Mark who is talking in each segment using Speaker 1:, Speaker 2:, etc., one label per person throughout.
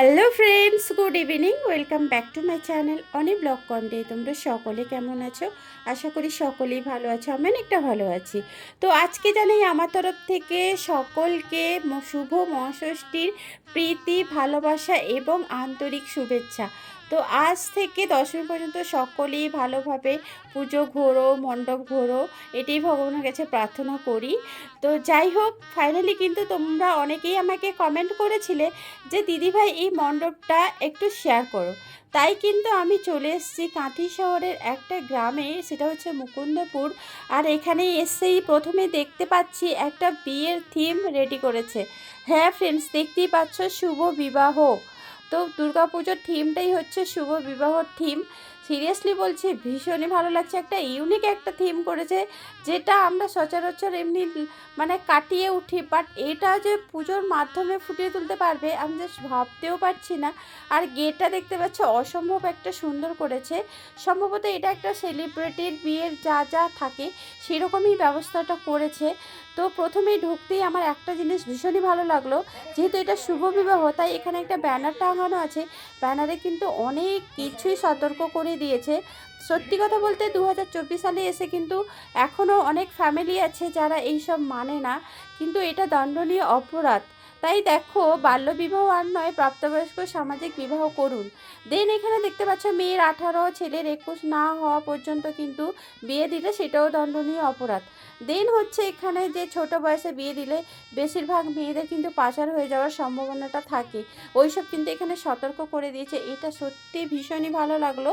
Speaker 1: Hello friends, good evening, welcome back to my channel অনেক blog কন্টে তোমরা সকলে কেমন আছো? আশা করি সকলেই ভালো আছো আমি অনেকটা ভালো আছি। তো আজকে জানাই আমার তরফ থেকে সকলকে শুভ মহাষষ্ঠীর প্রীতি, ভালোবাসা এবং আন্তরিক শুভেচ্ছা। তো আজ থেকে দশমী পর্যন্ত সকলেই ভালোভাবে পুজো ঘোরো, মণ্ডপ ঘোরো, এটাই ভগবানের কাছে প্রার্থনা করি। তো যাই হোক ফাইনালি কিন্তু তোমরা অনেকেই আমাকে কমেন্ট করেছিলে যে, দিদিভাই, এই মণ্ডপটা একটু শেয়ার করো। তাই কিন্তু আমি চলে এসেছি কাঁথি শহরের একটা গ্রামে, সেটা হচ্ছে মুকুন্দপুর। আর এখানে এসেই প্রথমে দেখতে পাচ্ছি একটা বিয়ের থিম রেডি করেছে। হ্যাঁ ফ্রেন্ডস দেখতেই পাচ্ছ, শুভ বিবাহ। তো দুর্গাপুজোর থিমটাই হচ্ছে শুভ বিবাহ থিম সিরিয়াসলি বলছি, ভীষণই ভালো লাগছে। একটা ইউনিক একটা থিম করেছে, যেটা আমরা সচরাচর এমনি মানে কাটিয়ে উঠি বাট এটা যে পুজোর মাধ্যমে ফুটিয়ে তুলতে পারবে, আমি জাস্ট ভাবতেও পারছি না। আর গেটটা দেখতে পাচ্ছ, অসম্ভব একটা সুন্দর করেছে। সম্ভবত এটা একটা সেলিব্রিটির বিয়ের যা যা থাকে, সেরকমই ব্যবস্থাটা করেছে। তো প্রথমেই ঢুকতেই আমার একটা জিনিস ভীষণই ভালো লাগল, যেহেতু এটা শুভ বিবাহ, তাই এখানে একটা ব্যানার টাঙানো আছে। ব্যানারে কিন্তু অনেক কিছুই সতর্ক করে দিয়েছে। সত্যি কথা বলতে দু হাজার চব্বিশ সালে এসে কিন্তু এখনও অনেক ফ্যামিলি আছে যারা এইসব মানে না। কিন্তু এটা দণ্ডনীয় অপরাধ। তাই দেখো, বাল্যবিবাহ আর নয়, প্রাপ্তবয়স্ক সামাজিক বিবাহ করুন। দেন এখানে দেখতে পাচ্ছ, মেয়ের আঠারো, ছেলের একুশ না হওয়া পর্যন্ত কিন্তু বিয়ে দিলে সেটাও দণ্ডনীয় অপরাধ। দেন হচ্ছে এখানে যে ছোট বয়সে বিয়ে দিলে বেশিরভাগ মেয়েদের কিন্তু পাচার হয়ে যাওয়ার সম্ভাবনাটা থাকে। ওইসব কিন্তু এখানে সতর্ক করে দিয়েছে। এটা সত্যি ভীষণই ভালো লাগল।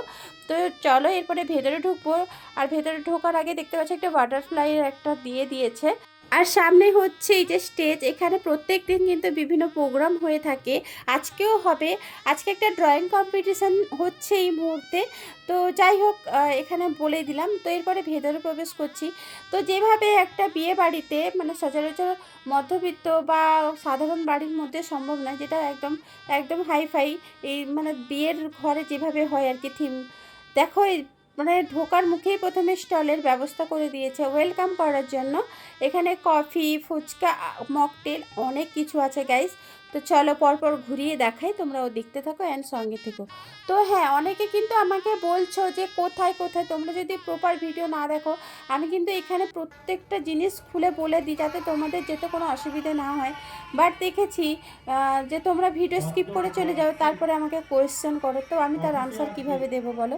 Speaker 1: তো চলো এরপরে ভেতরে ঢুকবো। আর ভেতরে ঢোকার আগে দেখতে পাচ্ছি, একটা বাটারফ্লাইয়ের একটা দিয়ে দিয়েছে। আর সামনে হচ্ছে এই যে স্টেজ এখানে প্রত্যেক দিন কিন্তু বিভিন্ন প্রোগ্রাম হয়ে থাকে। আজকেও হবে। আজকে একটা ড্রয়িং কম্পিটিশান হচ্ছে এই মুহূর্তে। তো যাই হোক এখানে বলে দিলাম। তো এরপরে ভেতরে প্রবেশ করছি। তো যেভাবে একটা বিয়ে বাড়িতে মানে সচরাচর মধ্যবিত্ত বা সাধারণ বাড়ির মধ্যে সম্ভব নয়, যেটা একদম একদম হাইফাই এই মানে বিয়ের ঘরে যেভাবে হয় আর কি থিম দেখো মানে ঢোকার মুখেই প্রথমে স্টলের ব্যবস্থা করে দিয়েছে। ওয়েলকাম করার জন্য এখানে কফি, ফুচকা, মকটেল অনেক কিছু আছে গাইস তো চলো পরপর ঘুরিয়ে দেখাই তোমরাও দেখতে থাকো অ্যান্ড সঙ্গে থেকো। তো হ্যাঁ অনেকে কিন্তু আমাকে বলছো যে কোথায় কোথায়? তোমরা যদি প্রপার ভিডিও না দেখো, আমি কিন্তু এখানে প্রত্যেকটা জিনিস খুলে বলে দিই যাতে তোমাদের যেতে কোনো অসুবিধে না হয়। বাট দেখেছি যে তোমরা ভিডিও স্কিপ করে চলে যাও, তারপরে আমাকে কোয়েশ্চেন করো। তো আমি তার আনসার কীভাবে দেবো বলো?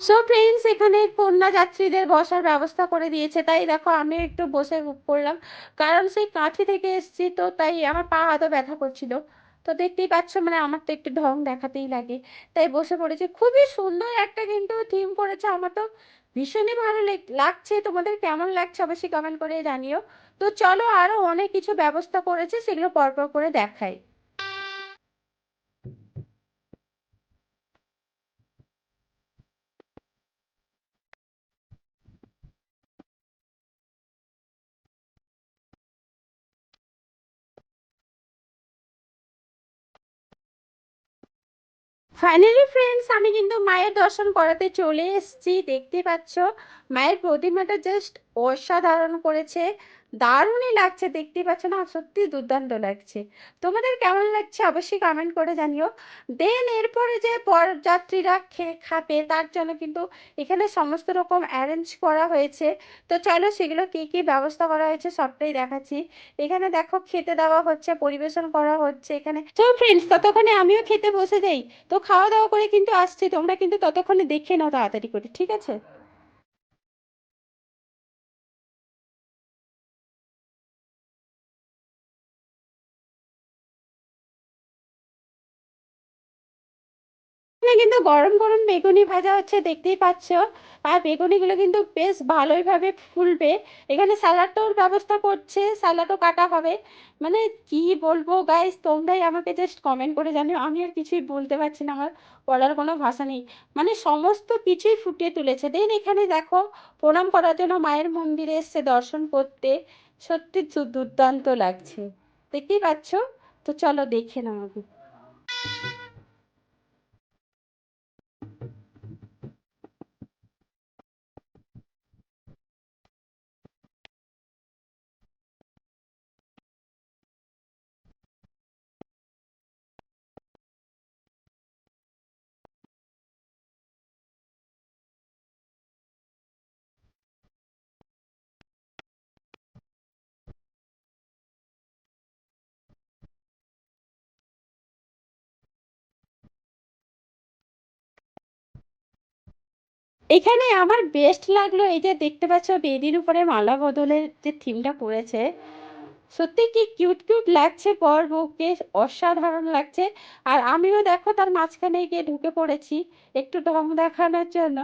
Speaker 1: সো ফ্রেন্ডস এখানে কন্যা যাত্রীদের বসার ব্যবস্থা করে দিয়েছে। তাই দেখো, আমি একটু বসে পড়লাম। কারণ সেই কাঁথি থেকে এসেছি, তো তাই আমার পা হাতও ব্যথা করছিল। তো দেখতেই পাচ্ছ মানে আমার তো একটু ঢং দেখাতেই লাগে। তাই বসে পড়েছি। খুবই সুন্দর একটা কিন্তু থিম করেছে আমার তো। ভীষণই ভালো লেগ- লাগছে। তোমাদের কেমন লাগছে অবশ্যই কমেন্ট করে জানিও। তো চলো আরও অনেক কিছু ব্যবস্থা করেছে, সেগুলো পরপর করে দেখাই। ফাইনালি ফ্রেন্ডস আমি কিন্তু মায়ের দর্শন করাতে চলে এসেছি। দেখতে পাচ্ছ, মায়ের প্রতিমাটা জাস্ট অসাধারণ করেছে। দারুণই লাগছে দেখতে পাচ্ছ না? সত্যি দুর্দান্ত লাগছে। তোমাদের কেমন লাগছে অবশ্যই কমেন্ট করে জানিও। দেন এরপরে যে বরযাত্রীরা খেয়ে খাবে, তার জন্য কিন্তু এখানে সমস্ত রকম অ্যারেঞ্জ করা হয়েছে। তো চলো সেগুলো কী কী ব্যবস্থা করা হয়েছে সবটাই দেখাচ্ছি। এখানে দেখো খেতে দেওয়া হচ্ছে, পরিবেশন করা হচ্ছে এখানে। তো ফ্রেন্ডস ততক্ষণে আমিও খেতে বসে যাই। তো খাওয়া দাওয়া করে কিন্তু আসছি, তোমরা কিন্তু ততক্ষণে দেখে নাও তাড়াতাড়ি করে, ঠিক আছে? কিন্তু গরম গরম বেগুনি ভাজা হচ্ছে, দেখতেই পাচ্ছ। আর বেগুনিগুলো কিন্তু বেশ ভালোইভাবে ফুলবে। এখানে স্যালাডটার ব্যবস্থা করছে, স্যালাডও কাটা হবে। মানে কি বলব গাইস তোমরাই আমাকে জাস্ট কমেন্ট করে জানিও। আমি আর কিছুই বলতে পারছি না, আমার বলার কোনো ভাষা নেই। মানে সমস্ত কিছুই ফুটিয়ে তুলেছে। দেন এখানে দেখো, প্রণাম করার জন্য মায়ের মন্দিরে এসছে দর্শন করতে। সত্যি দুর্দান্ত লাগছে। দেখতেই পাচ্ছ? তো চলো দেখে নাও এখানে আমার বেস্ট লাগল এই যে দেখতে পাচ্ছ বেদির উপরে মালা বদলের যে থিমটা করেছে সত্যি কি কিউট কিউট লাগছে বর বউকে অসাধারণ লাগছে। আর আমিও দেখো তার মাঝখানে গিয়ে ঢুকে পড়েছি একটু ঢং দেখানোর জন্য।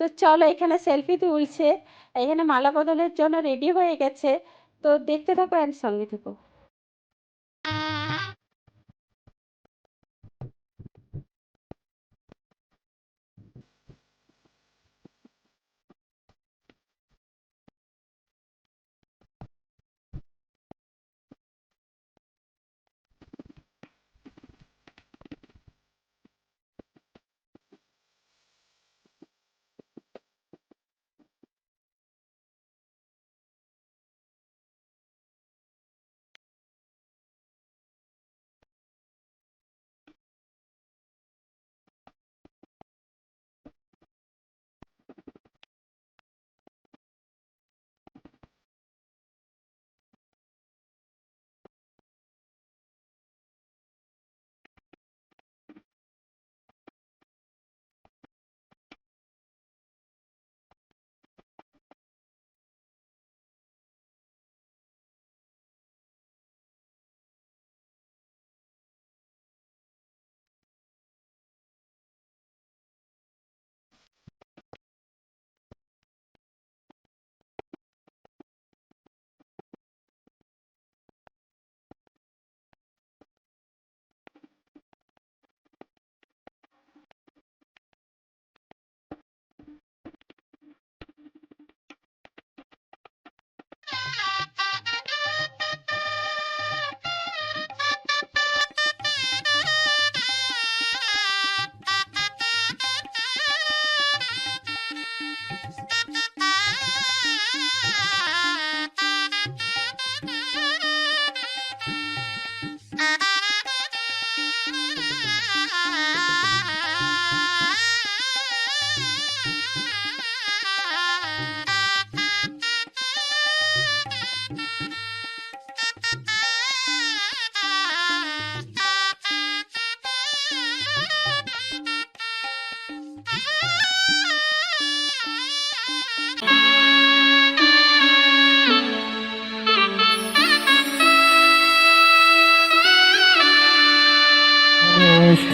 Speaker 1: তো চলো এখানে সেলফি তুলছে। এখানে মালা বদলের জন্য রেডি হয়ে গেছে। তো দেখতে থাকো অ্যান্ড সঙ্গে থেকো।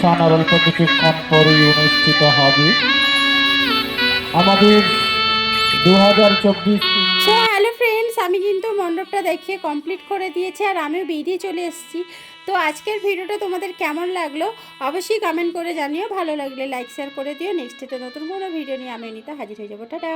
Speaker 2: অনুষ্ঠান আর অল্প কিছুক্ষণ পরেই অনুষ্ঠিত হবে। আমাদের দু হাজার চব্বিশ
Speaker 1: সো হ্যালো ফ্রেন্ডস আমি কিন্তু মণ্ডপটা দেখিয়ে কমপ্লিট করে দিয়েছি আর আমিও বেরিয়ে চলে এসেছি। তো আজকের ভিডিওটা তোমাদের কেমন লাগল অবশ্যই কমেন্ট করে জানিও। ভালো লাগলে লাইক শেয়ার করে দিও। নেক্সট ডেটে নতুন কোনো ভিডিও নিয়ে আমি নিতে হাজির হয়ে যাব। টাটা!